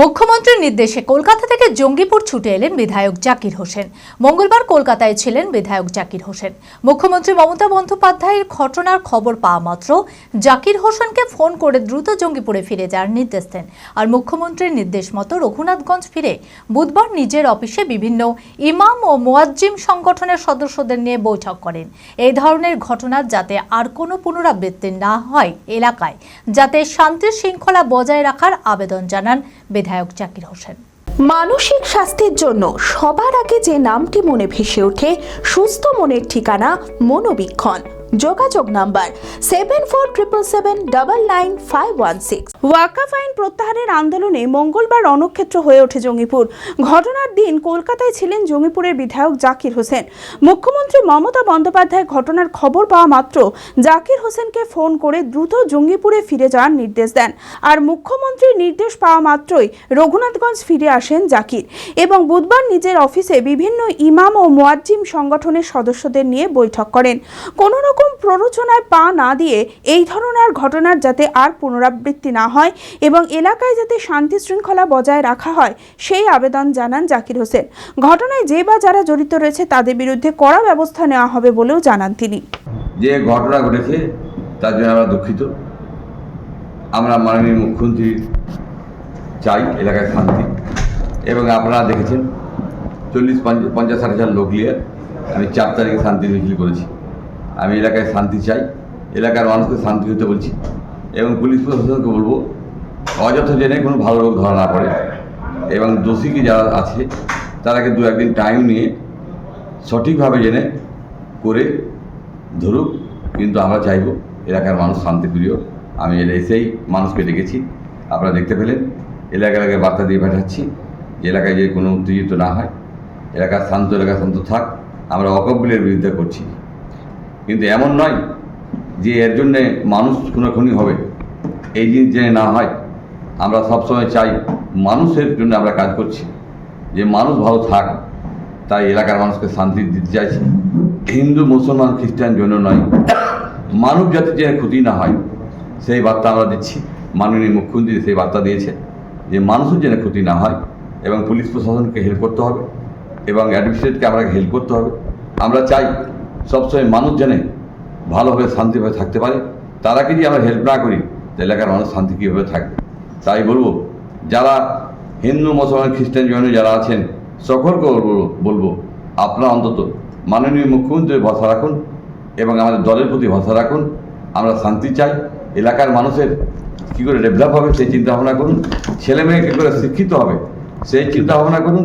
মুখ্যমন্ত্রীর নির্দেশে কলকাতা থেকে জঙ্গিপুর ছুটে এলেন বিধায়ক জাকির হোসেন। মঙ্গলবার কলকাতায় ছিলেন বিধায়ক জাকির হোসেন। মুখ্যমন্ত্রী মমতা বন্দ্যোপাধ্যায়ের ঘটনার খবর পাওয়া মাত্র জাকির হোসেনকে ফোন করে দ্রুত জঙ্গিপুরে ফিরে যাওয়ার নির্দেশ দেন। আর মুখ্যমন্ত্রীর নির্দেশ মতো রঘুনাথগঞ্জ ফিরে বুধবার নিজের অফিসে বিভিন্ন ইমাম ও মোয়াজ্জিম সংগঠনের সদস্যদের নিয়ে বৈঠক করেন। এই ধরনের ঘটনা যাতে আর কোনো পুনরাবৃত্তি না হয় এলাকায়, যাতে শান্তি শৃঙ্খলা বজায় রাখার আবেদন জানান বিধায়ক জাকির হোসেন। মানসিক স্বাস্থ্যের জন্য সবার আগে যে নামটি মনে ভেসে ওঠে, সুস্থ মনের ঠিকানা মনোবীক্ষণ। যোগাযোগ number seven four triple seven double nine five one six ওয়াকাফ আইন প্রত্যাহারের আন্দোলনে মঙ্গলবার রণক্ষেত্র হয়ে ওঠে জঙ্গিপুর। ঘটনার দিন কলকাতায় ছিলেন জঙ্গিপুরের বিধায়ক জাকির হোসেন। মুখ্যমন্ত্রী মমতা বন্দ্যোপাধ্যায় ঘটনার খবর পাওয়া মাত্র জাকির হোসেনকে ফোন করে দ্রুত জঙ্গিপুরে ফিরে যাওয়ার নির্দেশ দেন। আর মুখ্যমন্ত্রীর নির্দেশ পাওয়া মাত্রই রঘুনাথগঞ্জ ফিরে আসেন জাকির। এবং বুধবার নিজের অফিসে বিভিন্ন ইমাম ও মোয়াজ্জিম সংগঠনের সদস্যদের নিয়ে বৈঠক করেন। কোনো রকম প্ররোচনায় পা না দিয়ে এই ধরনের ঘটনার যাতে আর পুনরাবৃত্তি না হয় এবং এলাকায় যাতে শান্তি শৃঙ্খলা বজায় রাখা হয়, সেই আবেদন জানান জাকির হোসেন। ঘটনায় যে বা যারা জড়িত রয়েছে তাদের বিরুদ্ধে কড়া ব্যবস্থা নেওয়া হবে বলেও জানান তিনি। যে ঘটনা ঘটেছে, তার জন্য আমরা দুঃখিত। আমরা মাননীয় মুখ্যমন্ত্রী চাই এলাকায় শান্তি। এবং আপনারা দেখেছেন, চল্লিশ পঞ্চাশ ষাট হাজার লোক নিয়ে আমি চার তারিখে শান্তি মিছিল করেছি। আমি এলাকায় শান্তি চাই, এলাকার মানুষকে শান্তি হতে বলছি এবং পুলিশ প্রশাসনকে বলব, অযথা জেনে কোনো ভালো লোক ধরা না পড়ে। এবং দোষীকে যারা আছে, তারাকে দু একদিন টাইম নিয়ে সঠিকভাবে জেনে করে ধরুক, কিন্তু আমরা চাইব এলাকার মানুষ শান্তিপ্রিয় আমি এসেই মানুষকে ডেকেছি আপনারা দেখতে পেলেন এলাকা এলাকায় বার্তা দিয়ে পাঠাচ্ছি, এলাকায় যে কোনো উত্তেজিত না হয়। এলাকার শান্ত এলাকা শান্ত থাক। আমরা অকব্যের বিরুদ্ধে করছি। কিন্তু এমন নয় যে এর জন্যে মানুষ খুনাখুনি হবে। এই জিনিস জেনে না হয়। আমরা সবসময় চাই মানুষের জন্য আমরা কাজ করছি। যে মানুষ ভালো থাক, তাই এলাকার মানুষকে শান্তি দিতে চাইছি। হিন্দু, মুসলমান, খ্রিস্টান জন্য নয়। মানব জাতির যেন ক্ষতি না হয়, সেই বার্তা আমরা দিচ্ছি। মাননীয় মুখ্যমন্ত্রী সেই বার্তা দিয়েছে যে মানুষের যেন ক্ষতি না হয় এবং পুলিশ প্রশাসনকে হেল্প করতে হবে এবং অ্যাডমিনিস্ট্রেটকে আমরা হেল্প করতে হবে। আমরা চাই সবসময় মানুষ জেনে ভালোভাবে শান্তিভাবে থাকতে পারে। তারাকে যদি আমরা হেল্প না করি এলাকার মানুষ শান্তি কীভাবে থাকবে? তাই বলব, যারা হিন্দু, মুসলমান, খ্রিস্টান, জৈন যারা আছেন, সকলকে বলব আপনারা অন্তত মাননীয় মুখ্যমন্ত্রীর ভরসা রাখুন এবং আমাদের দলের প্রতি ভরসা রাখুন। আমরা শান্তি চাই। এলাকার মানুষের কী করে ডেভেলপ হবে সেই চিন্তা ভাবনা করুন। ছেলে মেয়ে কী করে শিক্ষিত হবে সেই চিন্তা ভাবনা করুন।